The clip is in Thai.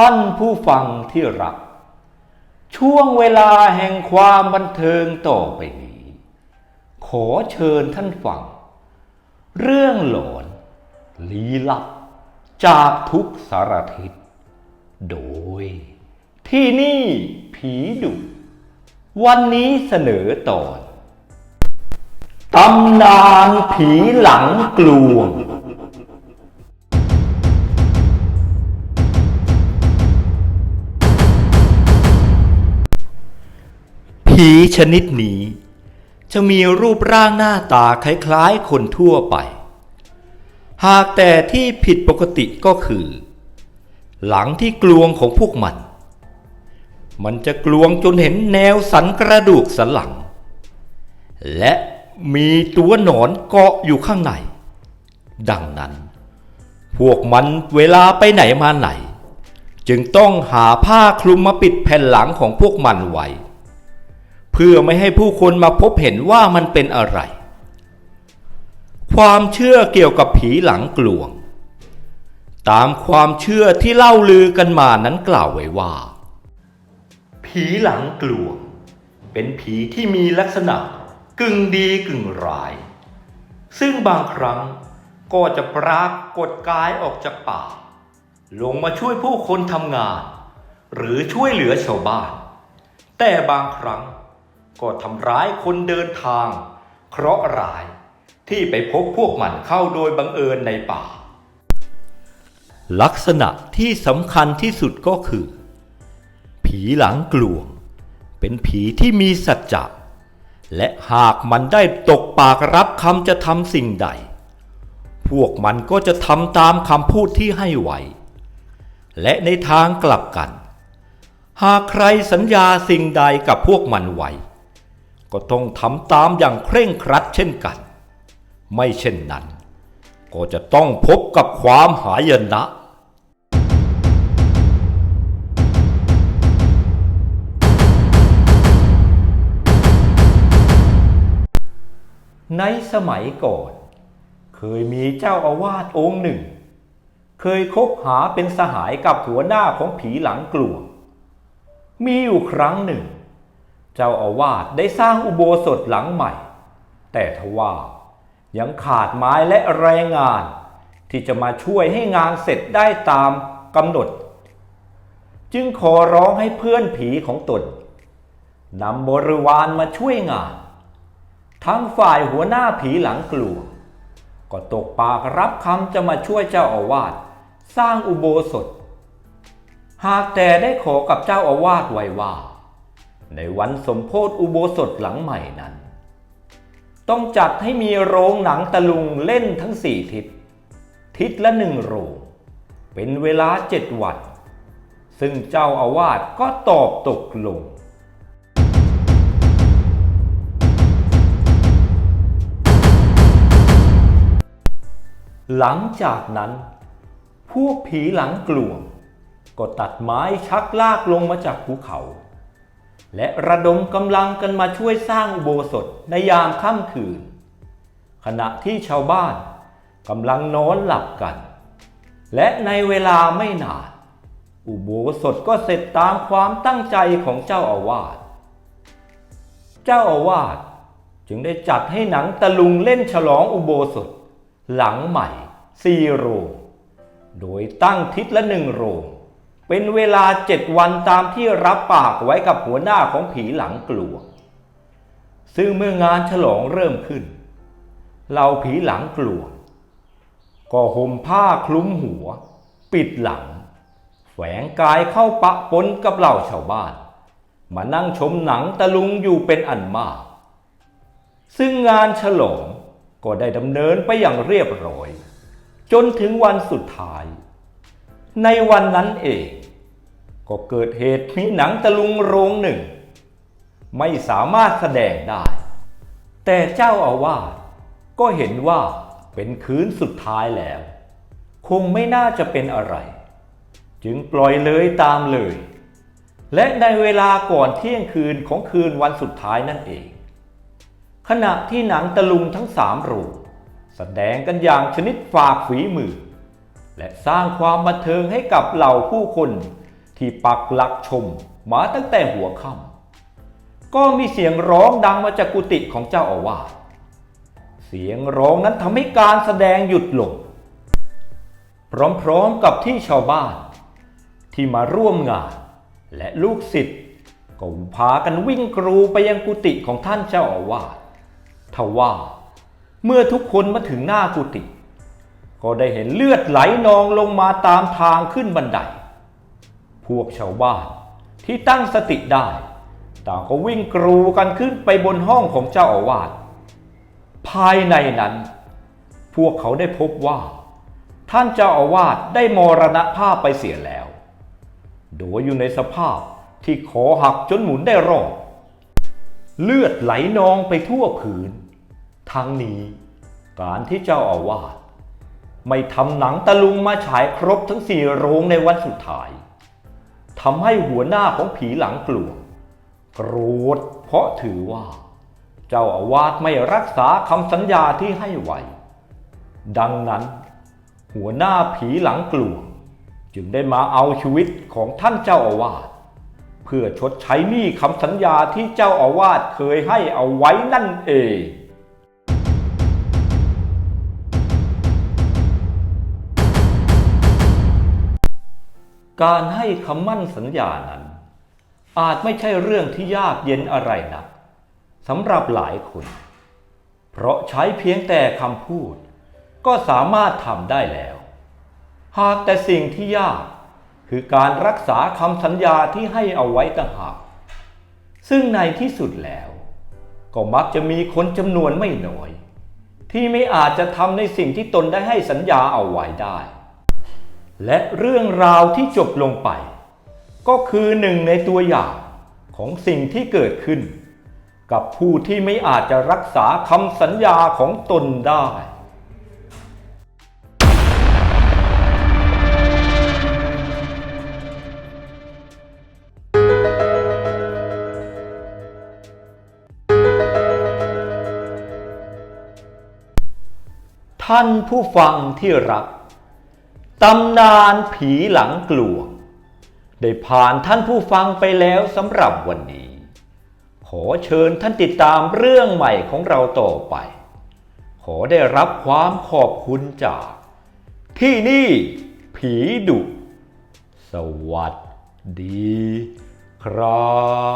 ท่านผู้ฟังที่รัก ช่วงเวลาแห่งความบันเทิงต่อไปนี้ ขอเชิญท่านฟัง เรื่องหลอน ลี้ลับ จากทุกสารทิศโดย ที่นี่ผีดุวันนี้เสนอตอน ตำนานผีหลังกลวง ผีชนิดนี้ จะมีรูปร่างหน้าตาคล้ายๆคนทั่วไป หากแต่ที่ผิดปกติก็คือ หลังที่กลวงของพวกมัน มันจะกลวงจนเห็นแนวสันกระดูกสันหลัง และมีตัวหนอนเกาะอยู่ข้างใน ดังนั้น พวกมันเวลาไปไหนมาไหน จึงต้องหาผ้าคลุมมาปิดแผ่นหลังของพวกมันไว้ เพื่อไม่ให้ผู้คนมาพบเห็นว่ามันเป็นอะไร ความเชื่อเกี่ยวกับผีหลังกลวง ตามความเชื่อที่เล่าลือกันมานั้นกล่าวไว้ว่า ผีหลังกลวง เป็นผีที่มีลักษณะกึ่งดีกึ่งร้าย ซึ่งบางครั้งก็จะปรากฏกายออกจากป่า ลงมาช่วยผู้คนทำงาน หรือช่วยเหลือชาวบ้าน แต่บางครั้ง ก็ทำร้ายคนเดินทาง เคราะห์ร้ายที่ไปพบพวกมันเข้าโดยบังเอิญในป่า ลักษณะที่สำคัญที่สุดก็คือ ผีหลังกลวง เป็นผีที่มีสัจจะและหากมันได้ตกปากรับคำจะทำสิ่งใด พวกมันก็จะทำตามคำพูดที่ให้ไว้ และในทางกลับกัน หากใครสัญญาสิ่งใดกับพวกมันไว้ ก็ต้องทำตามอย่างเคร่งครัดเช่นกัน ไม่เช่นนั้น ก็จะต้องพบกับความหายนะในสมัยก่อน เคยมีเจ้าอาวาสองค์หนึ่ง เคยคบหาเป็นสหายกับหัวหน้าของผีหลังกลวงมีอยู่ครั้งหนึ่ง เจ้าอาวาสได้สร้างอุโบสถหลังใหม่ แต่ทว่ายังขาดไม้และแรงงาน ที่จะมาช่วยให้งานเสร็จได้ตามกำหนด จึงขอร้องให้เพื่อนผีของตนนำบริวารมาช่วยงาน ทั้งฝ่ายหัวหน้าผีหลังกลัว ก็ตกปากรับคำจะมาช่วยเจ้าอาวาสสร้างอุโบสถ หากแต่ได้ขอกับเจ้าอาวาสไว้ว่า ในวันสมโพธอุโบสถหลังใหม่นั้น ต้องจัดให้มีโรงหนังตะลุงเล่นทั้งสี่ทิศ ทิศละหนึ่งโรง เป็นเวลาเจ็ดวัน ซึ่งเจ้าอาวาสก็ตอบตกลงหลังจากนั้น พวกผีหลังกลวง ก็ตัดไม้ชักลากลงมาจากภูเขา และระดมกำลังกันมาช่วยสร้างอุโบสถในยามค่ำคืน ขณะที่ชาวบ้านกำลังนอนหลับกัน และในเวลาไม่นาน อุโบสถก็เสร็จตามความตั้งใจของเจ้าอาวาส เจ้าอาวาสจึงได้จัดให้หนังตะลุงเล่นฉลองอุโบสถ หลังใหม่สี่โรงโดยตั้งทิศละหนึ่งโรง เป็นเวลาเจ็ดวันตามที่รับปากไว้กับหัวหน้าของผีหลังกลัว ซึ่งเมื่องานฉลองเริ่มขึ้น เราผีหลังกลัว ก็ห่มผ้าคลุมหัว ปิดหลัง แฝงกายเข้าปะปนกับเหล่าชาวบ้าน มานั่งชมหนังตะลุงอยู่เป็นอันมาก ซึ่งงานฉลองก็ได้ดำเนินไปอย่างเรียบร้อย จนถึงวันสุดท้ายในวันนั้นเอง ก็เกิดเหตุมีหนังตะลุงโรงหนึ่ง ไม่สามารถแสดงได้ แต่เจ้าอาวาสก็เห็นว่าเป็นคืนสุดท้ายแล้ว คงไม่น่าจะเป็นอะไร จึงปล่อยเลยตามเลย และในเวลาก่อนเที่ยงคืนของคืนวันสุดท้ายนั่นเอง ขณะที่หนังตะลุงทั้งสามโรงแสดงกันอย่างชนิดฝากฝีมือ และสร้างความบันเทิงให้กับเหล่าผู้คน ที่ปักหลักชมมาตั้งแต่หัวค่ำก็มีเสียงร้องดังมาจากกุฏิของเจ้าอาวาสเสียงร้องนั้นทำให้การแสดงหยุดลง พร้อมๆกับที่ชาวบ้าน ที่มาร่วมงาน และลูกศิษย์ก็พากันวิ่งกรูไปยังกุฏิของท่านเจ้าอาวาสทว่าเมื่อทุกคนมาถึงหน้ากุฏิก็ได้เห็นเลือดไหลนองลงมาตามทางขึ้นบันได พวกชาวบ้านที่ตั้งสติได้ ต่างก็วิ่งกรูกันขึ้นไปบนห้องของเจ้าอาวาสภายในนั้น พวกเขาได้พบว่า ท่านเจ้าอาวาสได้มรณภาพไปเสียแล้ว โดยอยู่ในสภาพที่คอหักจนหมุนได้รอบเลือดไหลนองไปทั่วผืน ทั้งนี้การที่เจ้าอาวาสไม่ทำหนังตะลุงมาฉายครบทั้งสี่โรงในวันสุดท้าย ทำให้หัวหน้าของผีหลังกลัวโกรธเพราะถือว่า เจ้าอาวาสไม่รักษาคำสัญญาที่ให้ไว้ ดังนั้น หัวหน้าผีหลังกลัวจึงได้มาเอาชีวิตของท่านเจ้าอาวาสเพื่อชดใช้หนี้คำสัญญาที่เจ้าอาวาสเคยให้เอาไว้นั่นเอง การให้คำมั่นสัญญานั้น อาจไม่ใช่เรื่องที่ยากเย็นอะไรนักสำหรับหลายคน เพราะใช้เพียงแต่คำพูด ก็สามารถทำได้แล้ว หากแต่สิ่งที่ยากคือการรักษาคำสัญญาที่ให้เอาไว้ต่างหากซึ่งในที่สุดแล้ว ก็มักจะมีคนจำนวนไม่น้อย ที่ไม่อาจจะทำในสิ่งที่ตนได้ให้สัญญาเอาไว้ได้ และเรื่องราวที่จบลงไป ก็คือหนึ่งในตัวอย่างของสิ่งที่เกิดขึ้น กับผู้ที่ไม่อาจจะรักษาคำสัญญาของตนได้ ท่านผู้ฟังที่รัก ตำนานผีหลังกลวง ได้ผ่านท่านผู้ฟังไปแล้วสำหรับวันนี้ ขอเชิญท่านติดตามเรื่องใหม่ของเราต่อไป ขอได้รับความขอบคุณจาก ที่นี่ผีดุ สวัสดีครับ